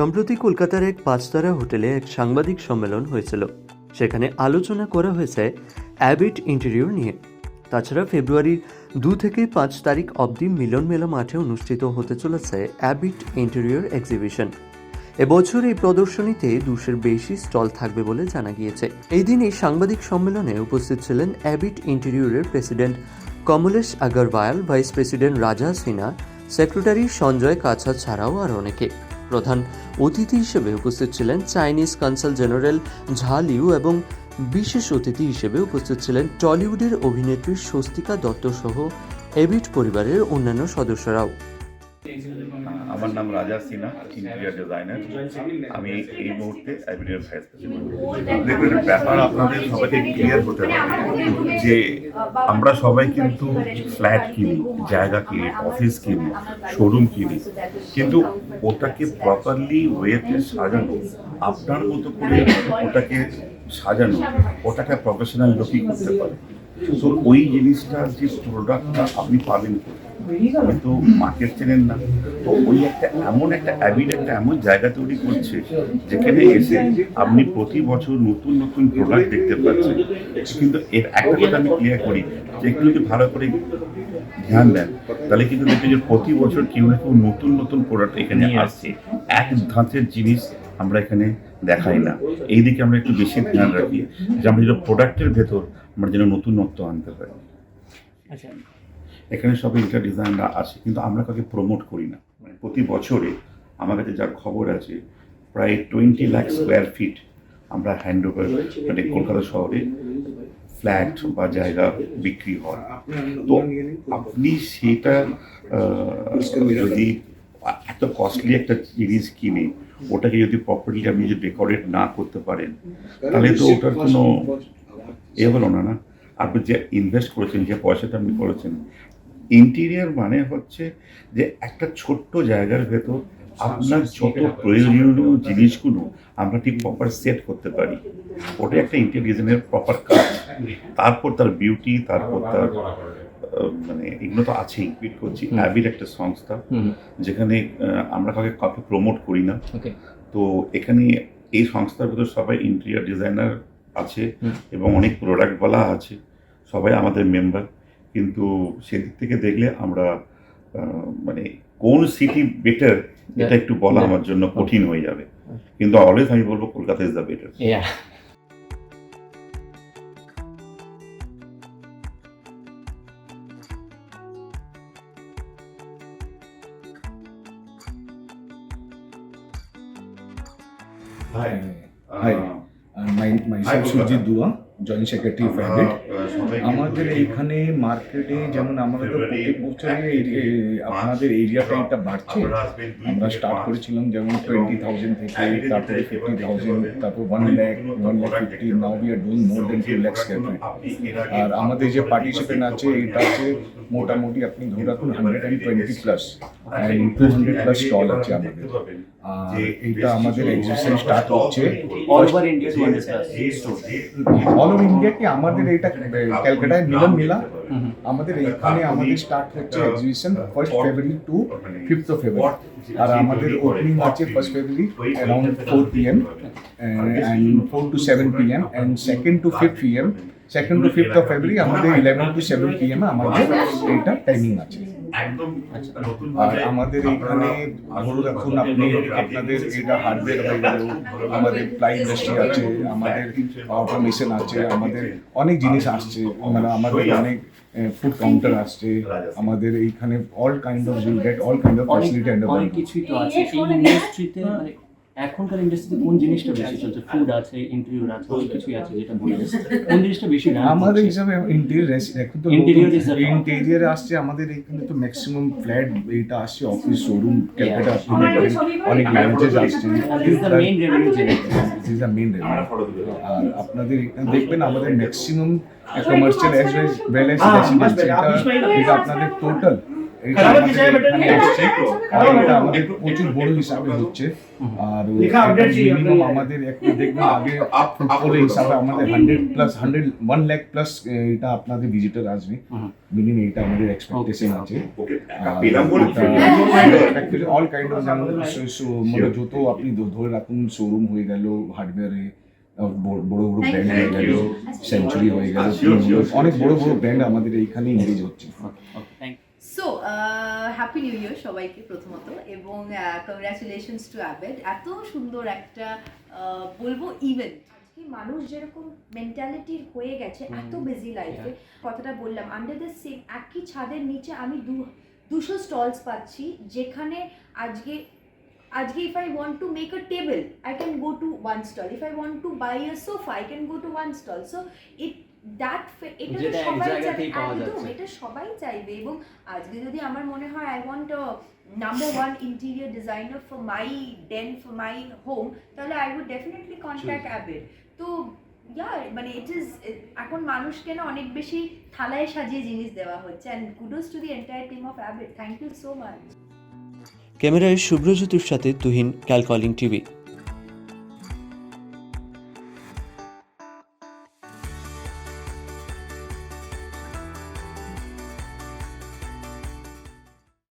সম্প্রতি কলকাতার এক পাঁচতারা হোটেলে এক সাংবাদিক সম্মেলন হয়েছিল। সেখানে আলোচনা করা হয়েছে অ্যাবিট ইন্টেরিয়র নিয়ে। তাছাড়া ফেব্রুয়ারির দু থেকে পাঁচ তারিখ অবধি মিলন মেলা মাঠে অনুষ্ঠিত হতে চলেছে অ্যাবিট ইন্টেরিয়র এক্সিবিশন। এবছর এই প্রদর্শনীতে দুশের বেশি স্টল থাকবে বলে জানা গিয়েছে। এই দিন এই সাংবাদিক সম্মেলনে উপস্থিত ছিলেন অ্যাবিট ইন্টেরিয়রের president Kamlesh Agarwal, vice president Raja Sinha, secretary Sanjay কাছা ছাড়াও আর অনেকে। প্রধান অতিথি হিসেবে উপস্থিত ছিলেন চাইনিজ কনসাল জেনারেল ঝালিউ এবং বিশেষ অতিথি হিসেবে উপস্থিত ছিলেন টলিউডের অভিনেত্রী স্বস্তিকা দত্ত সহ এবিট পরিবারের অন্যান্য সদস্যরাও। আমার নাম রাজা সিনহা ইন্টেরিয়ার ডিজাইনার আমি এই মুহূর্তে অ্যাভিনিউর ভাইস দেখবেন ব্যাপার আপনাদের সবাইকে ক্লিয়ার হতে হবে। যে আমরা সবাই কিন্তু ফ্ল্যাট কিনি, জায়গা কিনি অফিস কিনি শোরুম কিনি। কিন্তু ওটাকে প্রপারলি ওয়েতে সাজানো, আপনার মতো করে ওটাকে সাজানো, ওটাকে প্রফেশনাল লোকই করতে পারে। তো ওই জিনিসটার যে প্রোডাক্টটা আপনি পাবেন? আপনি তো মার্কেট চেনেন না। তো ওই একটা এমন একটা অ্যাবিড একটা এমন জায়গা তৈরি করছে যেখানে এসে আপনি প্রতি বছর নতুন নতুন প্রোডাক্ট দেখতে পাচ্ছেন। কিন্তু এর একটা কথা আমি ক্লিয়ার করি যে একটু যদি ভালো করে ধ্যান দেন তাহলে কিন্তু দেখবেন যে প্রতি বছর কেউ না কেউ নতুন নতুন প্রোডাক্ট এখানে আসছে। এক ধাঁচের জিনিস আমরা এখানে দেখাই না। এই দিকে আমরা একটু বেশি ধ্যান রাখি যে আমরা যেটা প্রোডাক্টের ভেতর আমরা যেন নতুনত্ব আনতে পারি আচ্ছা। এখানে সব ইন্টার ডিজাইনরা আসে কিন্তু আমরা কাউকে প্রমোট করি না। মানে প্রতি বছরে আমার কাছে যার খবর আছে প্রায় টোয়েন্টি লাখ স্কোয়ার ফিট আমরা হ্যান্ড ওভার মানে কলকাতা শহরে ফ্ল্যাট বা জায়গা বিক্রি হয়। তো আপনি সেটা যদি এত কস্টলি একটা জিনিস কিনে ওটাকে যদি প্রপারলি আপনি যদি ডেকোরেট না করতে পারেন তাহলে তো ওটার কোনো এ হলো না না। আপনি যে ইনভেস্ট করেছেন যে পয়সাটা আপনি করেছেন ইন্টেরিয়ার মানে হচ্ছে যে একটা ছোট্ট জায়গার ভেতর আপনার যত প্রয়োজনীয় জিনিসগুলো আমরা ঠিক প্রপার সেট করতে পারি। ওটা একটা ইন্টেরিয়ারের প্রপার কাজ। তারপর তার বিউটি তারপর তার মানে এগুলো তো আছেই। রিপিট করছি। অ্যাবির একটা সংস্থা যেখানে আমরা কাউকে কাউকে প্রমোট করি না। তো এখানে এই সংস্থার ভিতর সবাই ইন্টেরিয়ার ডিজাইনার আছে এবং অনেক প্রোডাক্টওয়ালা আছে সবাই আমাদের মেম্বার কিন্তু সেদিক থেকে দেখলে আমরা মানে কোন সিটি বেটার এটা একটু বলা আমার জন্য কঠিন হয়ে যাবে। কিন্তু অলওয়েজ আমি বলব Kolkata is the better Hi. Uh, Ah, my, my subsidy dua? Joint Secretary of আমাদের এইখানে মার্কেটে যেমন আমাদের তো প্রত্যেক বছরে আপনাদের এরিয়াটা এটা বাড়ছে। আমরা স্টার্ট করেছিলাম যেমন টোয়েন্টি থাউজেন্ড থেকে তারপরে ফিফটি থাউজেন্ড তারপর one lakh one lakh fifty now we are doing more than two lakh square feet আর আমাদের যে পার্টিসিপেন্ট আছে এটা আছে মোটামুটি আপনি ধরে রাখুন hundred and twenty plus two hundred plus stall আছে আমাদের। আর এইটা আমাদের এক্সিস্টেন্স স্টার্ট হচ্ছে অল ওভার ইন্ডিয়া কি আমাদের এটা ক্যালকাটায় মিলন মেলা আমাদের এইখানে আমাদের স্টার্ট হচ্ছে exhibition first February to fifth February আর আমাদের ওপেনিং আছে first February around four P M and four to seven P M and second to fifth P M second to fifth of February আমাদের eleven to seven P M আমাদের এইটা timing আছে। একদম নতুন আর আমাদের এইখানে ধরুন এখন আপনি আপনাদের এটা হার্ডওয়্যার হয়ে গেল আমাদের প্লাই ইন্ডাস্ট্রি আছে আমাদের অটোমেশন আছে আমাদের অনেক জিনিস আসছে মানে আমাদের অনেক ফুড কাউন্টার আসছে আমাদের এইখানে all kind of you get all kind of facility and অনেক কিছুই তো আছে এই ইন্ডাস্ট্রিতে মানে এখনকার ইন্ডাস্ট্রিতে কোন জিনিসটা বেশি চলছে? ফুড আছে ইন্টারভিউ আছে অনেক কিছুই আছে যেটা বললেন কোন জিনিসটা বেশি দাম আমাদের হিসাবে ইন্টেরিয়র এখন তো a- ইন্টেরিয়ার আসছে আমাদের এখানে তো ম্যাক্সিমাম ফ্ল্যাট এইটা আসছে অফিস শোরুম ক্যালকাটা অনেক ল্যাঙ্গুয়েজ আসছে। This the main revenue generator this is the main আর আপনাদের এখানে দেখবেন আমাদের maximum commercial as well as residential এটা এটা আপনাদের টোটাল এটা আমাদের এখানে আসছে আর এটা আমাদের প্রচুর বড় হিসাবে হচ্ছে। আর মিনিমাম আমাদের একটা দেখবেন আগে ফুটবল হিসাবে আমাদের hundred plus hundred one lakh plus এটা আপনাদের ভিজিটার আসবে। মিনিমাম এটা আমাদের এক্সপেকটেশন আছে। অল কাইন্ড অফ যেমন so- so মানে যত আপনি ধরে রাখুন শোরুম হয়ে গেল হার্ডওয়্যারে বড় বড় ব্র্যান্ড হয়ে গেল সেঞ্চুরি হয়ে গেল অনেক বড় বড়. ব্র্যান্ড আমাদের এইখানে ইংরেজ হচ্ছে। সো হ্যাপি নিউ ইয়ার সবাইকে প্রথমত এবং কংগ্রাচুলেশনস টু অ্যাবেড এত সুন্দর একটা আহ, বলব ইভেন্ট আজকে মানুষ যেরকম মেন্টালিটির হয়ে গেছে এত বিজি লাইফে কথাটা বললাম আন্ডার দ্য সেম একই ছাদের নিচে আমি দু দুশো স্টলস পাচ্ছি যেখানে আজকে আজকে if I want to make a table I can go to one stall if I want to buy a sofa I can go to one stall so it that এটা তো সবাই চাইবে একদম এটা সবাই চাইবে এবং আজকে যদি আমার মনে হয় I want number one interior designer for my den for my home তাহলে I would definitely contact ABED তো ইয়া মানে ইট ইজ এখন মানুষকে না অনেক বেশি থালায় সাজিয়ে জিনিস দেওয়া হচ্ছে and kudos to the entire team of ABED thank you so much ক্যামেরায় শুভ্রজ্যোতির সাথে তুহিন ক্যালকলিং টিভি।